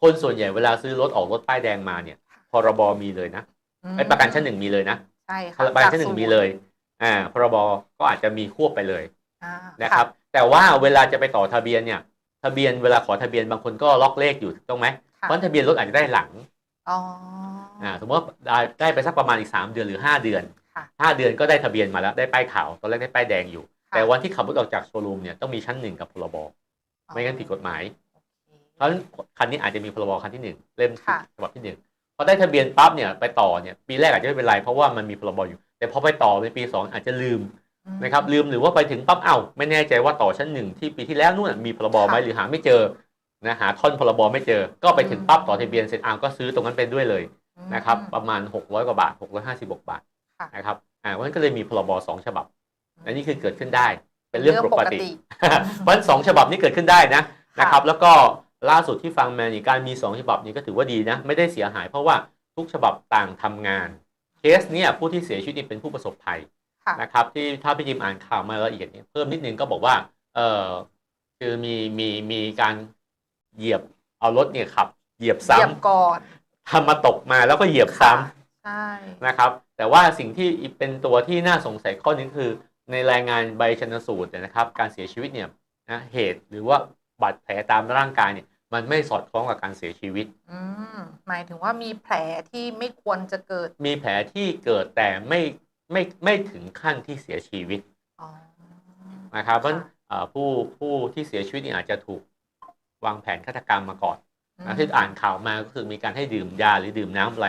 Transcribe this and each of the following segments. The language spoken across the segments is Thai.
คนส่วนใหญ่เวลาซื้อรถออกรถป้ายแดงมาเนี่ยพรบมีเลยนะอืมไอ้ประกันชั้นหนึ่งมีเลยนะใช่ค่ะประกันชั้นหนึ่งจากมีเลย อ่า พรบก็อาจจะมีควบไปเลยอ่านะครับ แต่ว่าเวลาจะไปต่อทะเบียนเนี่ย ทะเบียนเวลาขอทะเบียนบางคนก็ล็อกเลขอยู่ถูกต้องไหมค่ะเพราะทะเบียนรถอาจจะได้หลังอ๋ออ่าสมมติว่าได้ได้ไปสักประมาณอีก3เดือนหรือ5เดือนค่ะ5เดือนก็ได้ทะเบียนมาแล้วได้ป้ายขาวตอนแรกได้ป้ายแดงอยู่ค่ะแต่วันที่ขับรถออกจากโชว์รูมเนี่ยต้องมีชั้นหนึ่งกับพรบไม่งั้นผิดกฎหมายโอ เคเพราะฉะนั้นคันนี้อาจจะมีพรบคันที่หนึ่งเล่มค่ะฉบับที่หนึ่งพอได้ทะเบียนปั๊บเนี่ยไปต่อเนี่ยปีแรกอาจจะไม่เป็นไรเพราะว่ามันมีพรบอยู่ แต่พอไปต่อในปีสองอาจจะลืมอืมนะครับลืมหรือว่าไปถึงปั๊บเอ้าไม่แน่ใจว่าต่อชั้นหนึ่งที่ปีที่แล้วนู่นนะมีพรบไหมค่ะหรือหาไม่เจอนะหาท่อนพรบไม่เจอ ก็ไปถึงอืมปั๊บต่อทะเบียนเสร็จอ้าวก็ซื้อตรงนั้นไปด้วยเลยอืมนะครับประมาณ 600 กว่าบาท 656 บาทค่ะนะครับอ่าเพราะฉะนั้นก็เลยมีพรบสองฉบับอันนี้คือเกิดขึ้นได้เป็นเรื่องปกติเพราะฉะนั้นสองฉบับนี้เกิดขึ้นได้นะค่ะนะครับแล้วก็ ล่าสุดที่ฟังมานี่การมีสองฉบับนี้ก็ถือว่าดีนะ ไม่ได้เสียหายเพราะว่าทุกฉบับต่างทำงาน เคสเนี่ยผู้ที่เสียชีวิตนี่เป็นผู้ประสบภัยค่ะนะครับที่ถ้าพี่จิมอ่านข่าวมาละเอียดเนี่ยเพิ่มนิดนึงก็บอกว่าเออคือมีมีมีการเหยียบเอารถเนี่ยขับ เหยียบเหยียบซ้ำก่อนทำมาตกมาแล้วก็เหยียบซ้ำค่ะใช่นะครับแต่ว่าสิ่งที่เป็นตัวที่น่าสงสัยข้อนี้คือ ในรายงานใบชนสูตรเนี่ยนะครับการเสียชีวิตเนี่ยนะเหตุหรือว่า บาดแผลตามร่างกายเนี่ยมันไม่สอดคล้องกับการเสียชีวิต อืมหมายถึงว่ามีแผลที่ไม่ควรจะเกิด มีแผลที่เกิดแต่ไม่ไม่ไม่ถึงขั้นที่เสียชีวิตอ๋อนะครับเพราะฉะนั้นค่ะเอ่อผู้ผู้ที่เสียชีวิตเนี่ยอาจจะถูกวางแผนฆาตกรรมมาก่อนอืมนะที่อ่านข่าวมาก็คือมีการให้ดื่มยาหรือดื่มน้ำอะไร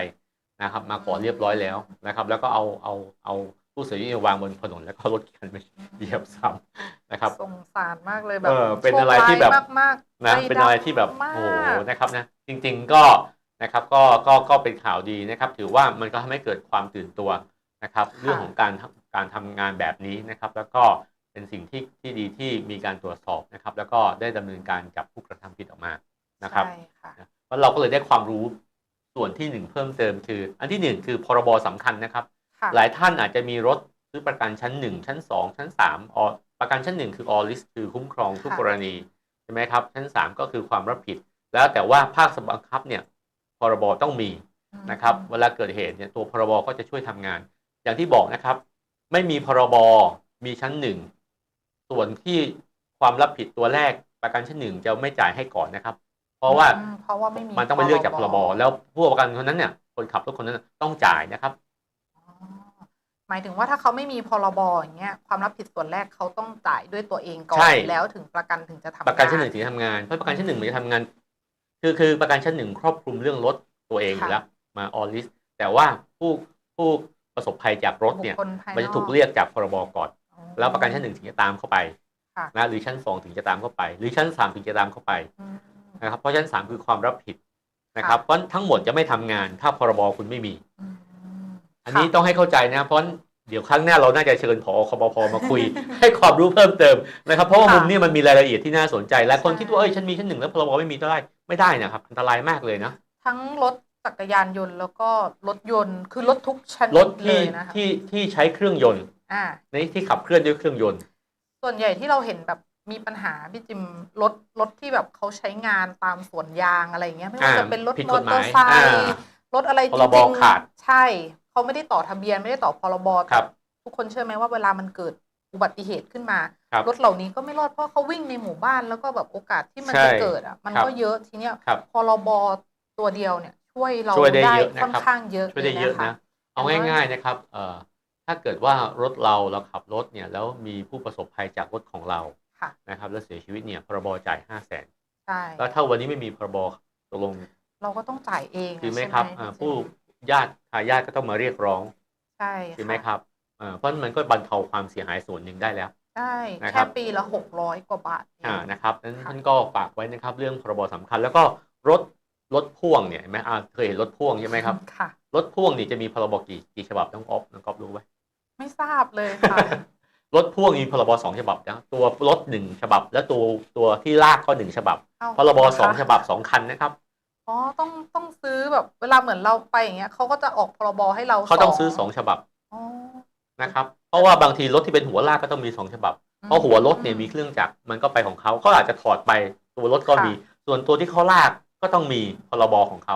นะครับ มาก่อนเรียบร้อยแล้วนะครับ แล้วก็เอาเอาเอาผู้เสียชีวิตวางบนถนนแล้วก็รถกันไปเหยียบซ้ำ นะครับสงสารมากเลยแบบเออเป็นอะไรที่แบบโชคร้ายมากๆนะใจเป็นอะไรที่แบบดำมาโอ้โหกนะครับนะจริง ๆก็นะครับก็ก็ก็เป็นข่าวดีนะครับ ถือว่ามันก็ทำให้เกิดความตื่นตัวนะครับ เรื่องของการทำการทำงานแบบนี้นะครับ แล้วก็เป็นสิ่งที่ที่ดีที่มีการตรวจสอบนะครับ แล้วก็ได้ดำเนินการจับผู้กระทำผิดออกมานะครับใช่ค่ะเพราะเราก็เลยได้ความรู้ส่วนที่หนึ่งเพิ่มเติมคือ อันที่หนึ่งคือพรบสำคัญนะครับค่ะหลายท่านอาจจะมีรถซื้อประกันชั้นหนึ่งชั้นสองชั้นสามออ ประกันชั้นหนึ่งคือ all list คือคุ้มครองทุกค่ะกรณีใช่ไหมครับ ชั้นสามก็คือความรับผิด แล้วแต่ว่าภาคบังคับเนี่ยพรบต้องมีนะครับ เวลาเกิดเหตุเนี่ยตัวพรบก็จะช่วยทำงาน อย่างที่บอกนะครับ ไม่มีพรบมีชั้นหนึ่งส่วนที่ความรับผิดตัวแรกประกันชั้นหนึ่งจะไม่จ่ายให้ก่อนนะครับ เพราะว่าอืมเพราะว่าไม่มีมันต้องไปเลือกจากพรบแล้วผู้ประกันคนนั้นเนี่ยคนขับรถคนนั้นนะต้องจ่ายนะครับอ๋อ หมายถึงว่าถ้าเขาไม่มีพรบอย่างเงี้ยความรับผิดส่วนแรกเขาต้องจ่ายด้วยตัวเองก่อใช่นแล้วถึงประกันถึงจะทำประกันชั้นหงานึ่งถึงจะทำงานเพราะประกันชั้นหนึ่งมันจะทำงาน คือคือประกันชั้นหนึ่งครอบคลุมเรื่องรถตัวเองอยู่แล้วมาออลิสแต่ว่าผู้ผู้ประสบภัยจากรถเนี่ย บุคคลภายนอกมันจะถูกเรียกจากพรบก่อน อ๋อ แล้วประกันชั้นหนึ่งถึงจะตามเข้าไปค่ะ นะหรือชั้นสองถึงจะตามเข้าไป หรือชั้นสามถึงจะตามเข้าไปอืม นะครับเพราะชั้นสามคือความรับผิดนะครับค่ะเพราะทั้งหมดจะไม่ทำงานถ้าพรบคุณไม่มี อืม อันนี้ค่ะต้องให้เข้าใจนะเพราะเดี๋ยวครั้งหน้าเราน่าจะเชิญผอคบพมาคุย ให้ความรู้เพิ่มเติมนะครับ เพราะว่าค่ะมุมนี้มันมีรายละเอียดที่น่าสนใจและคนใช่คิดว่าเอ้ยฉันมีชั้นหนึ่งแล้วพรบไม่มีได้ไม่ได้นะครับ อันตรายมากเลยนะทั้งรถจักรยานยนต์แล้วก็รถยนต์คือรถทุกชนิดรถเลที่ยนะคะที่ที่ใช้เครื่องยนต์อ่าในที่ขับเคลื่อนด้วยเครื่องยนต์ ส่วนใหญ่ที่เราเห็นแบบมีปัญหาพี่จิมรถรถที่แบบเขาใช้งานตามสวนยางอะไรอย่างเงี้ยไม่ว่าอ่าจะเป็นรถผิดมกอฎหเตอมายร์ไซค์อ่ารถอะไรจพรบริงๆขาดใช่เขาไม่ได้ต่อทะเบียนไม่ได้ต่อพรบครับ ทุกคนเชื่อไหมว่าเวลามันเกิดอุบัติเหตุขึ้นมาครับรถเหล่านี้ก็ไม่รอดเพราะเขาวิ่งในหมู่บ้านแล้วก็แบบโอกาสที่มันใช่จะเกิดอะมันครับก็เยอะทีเนี้ยครับพรบตัวเดียวเนี่ย ช่วยเราช่วยได้เยอะนะครับค่อนข้างเยอะช่วยได้เยอะลนะคเอาง่ายๆนะครับเอ่อถ้าเกิดว่ารถเราเราขับรถเนี่ยแล้วมีผู้ประสบภัยจากรถของเราค่ะนะครับแล้วเสียชีวิตเนี่ยพรบจ่ายห้าแสนใช่แล้วถ้าวันนี้ไม่มีพรบตกลง เราก็ต้องจ่ายเองคือไหมใช่ครับพี่อ่าจิมผู้ ญาติทายาทก็ต้องมาเรียกร้องใช่ใช่ไหมะครับอ่าเพราะมันก็บรรเทาความเสียหายส่วนหนึ่งได้แล้วใช่นะครัแค่บปีละหกร้อยกว่าบาทเองอ่านะครับนั้นค่ะท่านก็ฝากไว้นะครับ เรื่องพรบสำคัญ แล้วก็รถรถพ่วงเนี่ยเห็นไหมอ่าเคยเห็นรถพ่วงใช่ไหมครับค่ะรถพ่วงนี่จะมีพรบกี่กี่ฉบับน้องอ๊อฟน้องก๊อฟรู้ไหมไม่ทราบเลยค่ะรถพ่วงมีพรบสองฉบับนะตัวรถหนึ่งฉบับ และตัวตัวที่ลากก็หนึ่งฉบับเอ้าพรบสองนะคะฉบับสองคันนะครับ อ๋อต้องต้องซื้อแบบเวลาเหมือนเราไปอย่างเงี้ยเขาก็จะออกพรบให้เราเขาต้องซื้อสองฉบับอ๋อนะครับ เพราะว่าบางทีรถที่เป็นหัวลากก็ต้องมีสองฉบับ เพราะหัวรถเนี่ยมีเครื่องจักรมันก็ไปของเขาเขาอาจจะถอดไปตัวรถก็ค่ะมี ส่วนตัวที่เขาลากก็ต้องมีพรบของเขา